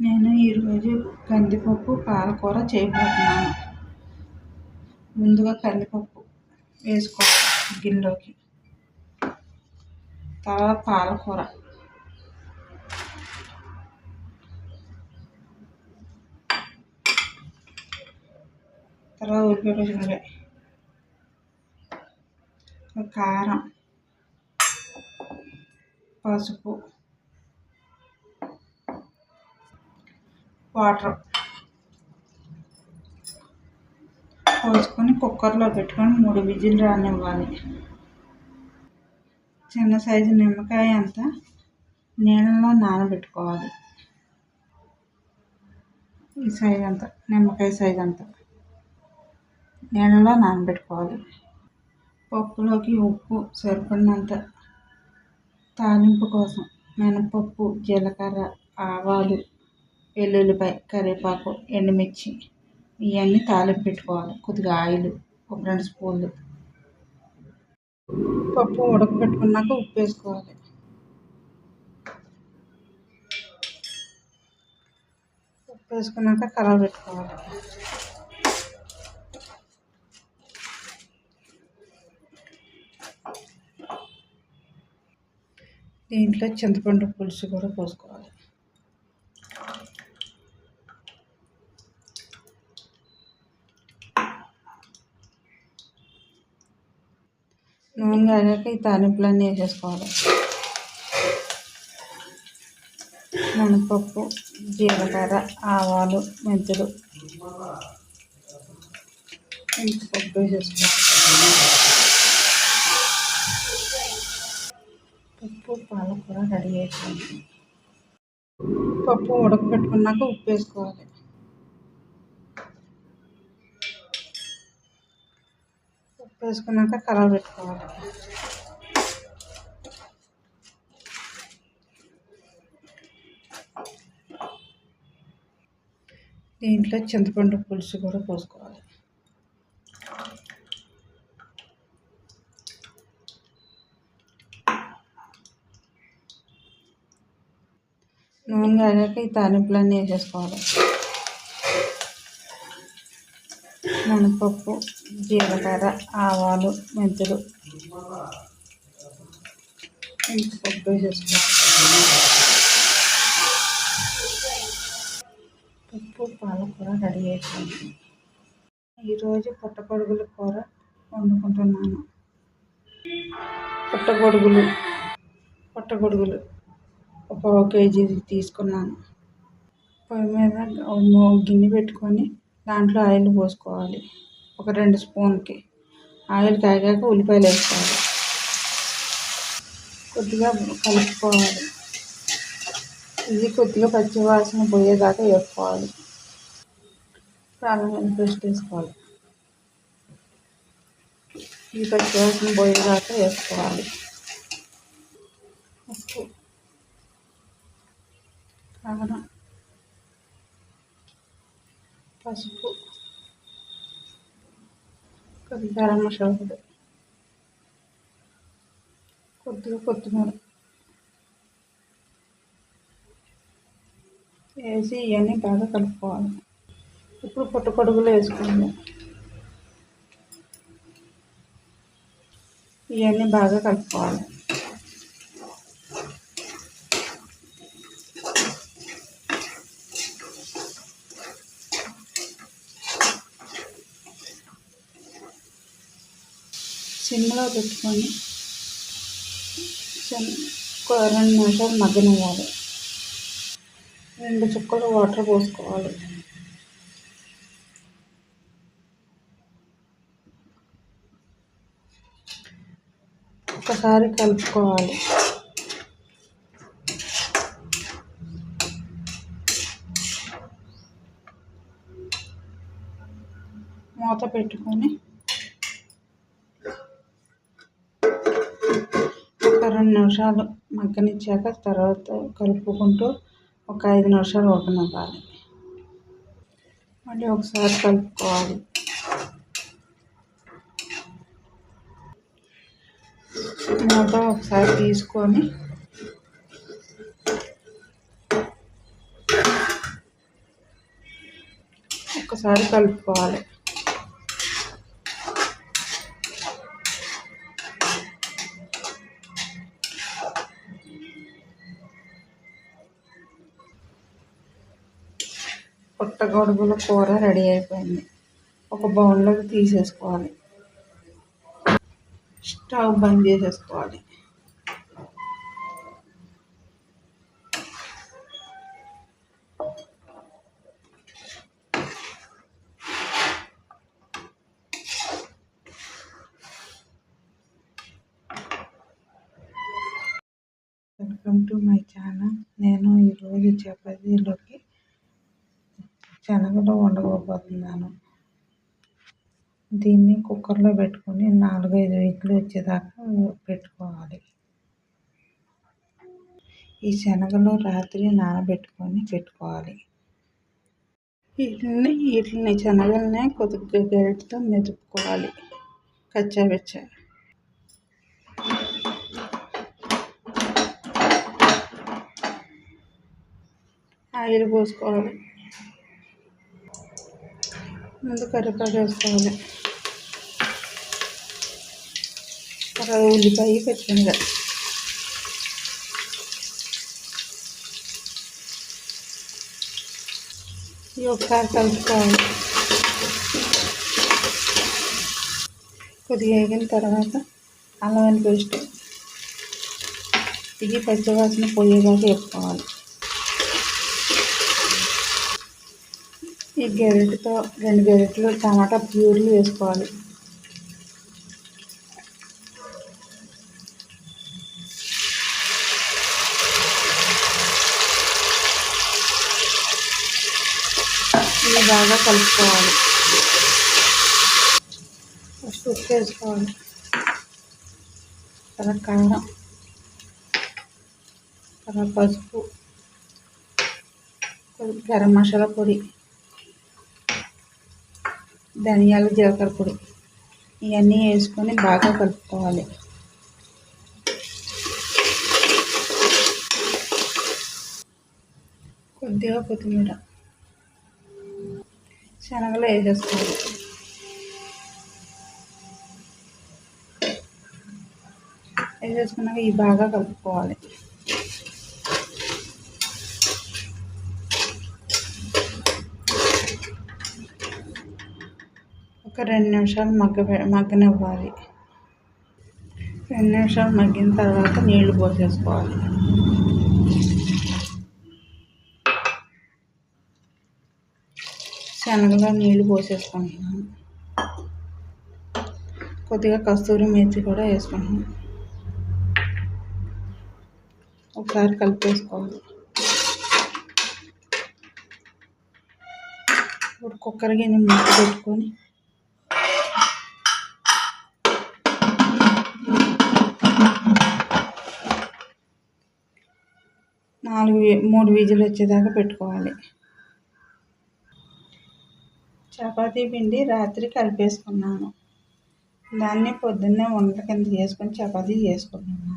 నేను ఈరోజు కందిపప్పు పాలకూర చేయబోతున్నాను. ముందుగా కందిపప్పు వేసుకోవాలి గిన్నెలోకి. తర్వాత పాలకూర. తర్వాత ఉల్లిపాయ పచ్చిమిరపకాయ. కారం. పసుపు. వాటర్ పోసుకొని కుక్కర్లో పెట్టుకొని మూడు విజిల్ రానివ్వాలి. చిన్న సైజు నిమ్మకాయ అంతా నీళ్ళలో నానబెట్టుకోవాలి. ఈ సైజ్ అంతా నిమ్మకాయ సైజ్ అంతా నీళ్ళలో నానబెట్టుకోవాలి. పప్పులోకి ఉప్పు సరిపడినంత తాలింపు కోసం మినపప్పు జీలకర్ర ఆవాలు వెల్లుల్లిపాయ కరివేపాకు ఎండుమిర్చి ఇవన్నీ తాలింపు పెట్టుకోవాలి. కొద్దిగా ఆయిల్ ఒక రెండు స్పూన్లు. పప్పు ఉడకబెట్టుకున్నాక ఉప్పు వేసుకోవాలి. ఉప్పు వేసుకున్నాక కలవ పెట్టుకోవాలి. దీంట్లో చింతపండు పులుసు కూడా పోసుకోవాలి నూనె కాగాక ఈ తాలింపులన్నీ వేసేసుకోవాలి. మినపప్పు జీలకర్ర ఆవాలు మెంతులు. పప్పు వేసేసుకోవాలి. పప్పు పాలకూర రెడీ అయిపోయింది పప్పు ఉడకబెట్టుకున్నాక ఉప్పు వేసుకోవాలి. వేసుకున్నాక కలర్ పెట్టుకోవాలి. దీంట్లో చింతపండు పులుసు కూడా పోసుకోవాలి. నూనె కాగాక ఈ తాలింపులన్నీ వేసేసుకోవాలి. మినపప్పు జీలకర్ర ఆవాలు మెంతులు. పప్పు వేసేసుకోవాలి పప్పు పాలకూర రెడీ అయిపోయింది. ఈరోజు పుట్టగొడుగుల కూర వండుకుంటున్నాను. పుట్టగొడుగులు పుట్టగొడుగులు ఒక కేజీ తీసుకున్నాను. పొయ్యి మీద గిన్నె పెట్టుకొని దాంట్లో ఆయిల్ పోసుకోవాలి. ఒక రెండు స్పూన్కి. ఆయిల్ కాగాక ఉల్లిపాయలు వేసుకోవాలి. కొద్దిగా కలుపుకోవాలి. ఇది కొద్దిగా పచ్చి వాసన పోయేదాకా వేసుకోవాలి. ప్రాణం పేస్ట్ వేసుకోవాలి? ఈ పచ్చి వాసన పోయేదాకా వేసుకోవాలి. ఉప్పు పసుపు. కొద్దిగా గరం మసాలా పొడి. కొద్దిగా కొత్తిమీర. వేసి ఇవన్నీ బాగా కలుపుకోవాలి. ఇప్పుడు పుట్టకొడుగులు వేసుకోండి ఇవన్నీ బాగా కలుపుకోవాలి. సిమ్లో పెట్టుకొని రెండు నిమిషాలు మగ్గనివ్వాలి రెండు చుక్కలు వాటర్ పోసుకోవాలి. ఒకసారి కలుపుకోవాలి. మూత పెట్టుకొని రెండు నిమిషాలు మగ్గనిచ్చాక తర్వాత కలుపుకుంటూ ఒక ఐదు నిమిషాలు ఉడకనివ్వాలి మళ్ళీ ఒకసారి కలుపుకోవాలి. మూత ఒకసారి తీసుకొని ఒకసారి కలుపుకోవాలి. పుట్టగొడుగుల కూర రెడీ అయిపోయింది. ఒక బౌల్లోకి తీసేసుకోవాలి. స్టవ్ బంద్ చేసేసుకోవాలి. వెల్కమ్ టు మై ఛానల్ నేను ఈరోజు చపాతీలోకి శనగలు వండుకోబోతున్నాను. దీన్ని కుక్కర్లో పెట్టుకొని నాలుగైదు విజిల్లు వచ్చేదాకా పెట్టుకోవాలి. ఈ శనగలు రాత్రి నానబెట్టుకొని పెట్టుకోవాలి. వీటిని వీటిని శనగలనే కొద్దిగా గరిటతో మెదుపుకోవాలి. కచ్చాబెచ్చా. ఆయిల్ పోసుకోవాలి. ముందు కరివేపాకు వేసుకోవాలి. తర్వాత ఉల్లిపాయ పచ్చిమిరపకాయ ఈ ఒకసారి కలుపుకోవాలి. కొద్దిగా వేగిన తర్వాత అల్లం పేస్ట్ ఇది పచ్చివాసన పోయేదాకా వేసుకోవాలి ఈ గెరెట్తో రెండు గెరెట్లు టమాటా ప్యూర్లు వేసుకోవాలి. ఇవి బాగా కలుపుకోవాలి. ఫస్ట్ ఉప్పు వేసుకోవాలి. తర్వాత కారం. తర్వాత పసుపు. గరం మసాలా పొడి. ధనియాలు జీలకర్ర పొడి ఇవన్నీ వేసుకొని బాగా కలుపుకోవాలి. కొద్దిగా కొత్తిమీర శనగలు వేసేసుకోవాలి. వేసేసుకున్నాక ఇవి బాగా కలుపుకోవాలి. ఒక రెండు నిమిషాలు మగ్గ మగ్గనివ్వాలి. రెండు నిమిషాలు మగ్గిన తర్వాత నీళ్ళు పోసేసుకోవాలి. శనగలో నీళ్ళు పోసేసుకుంటున్నాను. కొద్దిగా కస్తూరి మేతి కూడా వేసుకుంటున్నాను. ఒకసారి కలిపేసుకోవాలి. ఇప్పుడు కుక్కర్ గిన్నె మూత పెట్టుకొని నాలుగు మూడు విజులు వచ్చేదాకా పెట్టుకోవాలి. చపాతీ పిండి రాత్రి కలిపేసుకున్నాను. దాన్ని పొద్దున్నే వంట కింద చేసుకొని చపాతీ చేసుకున్నాను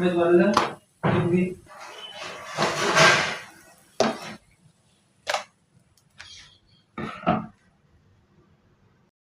मैच वाला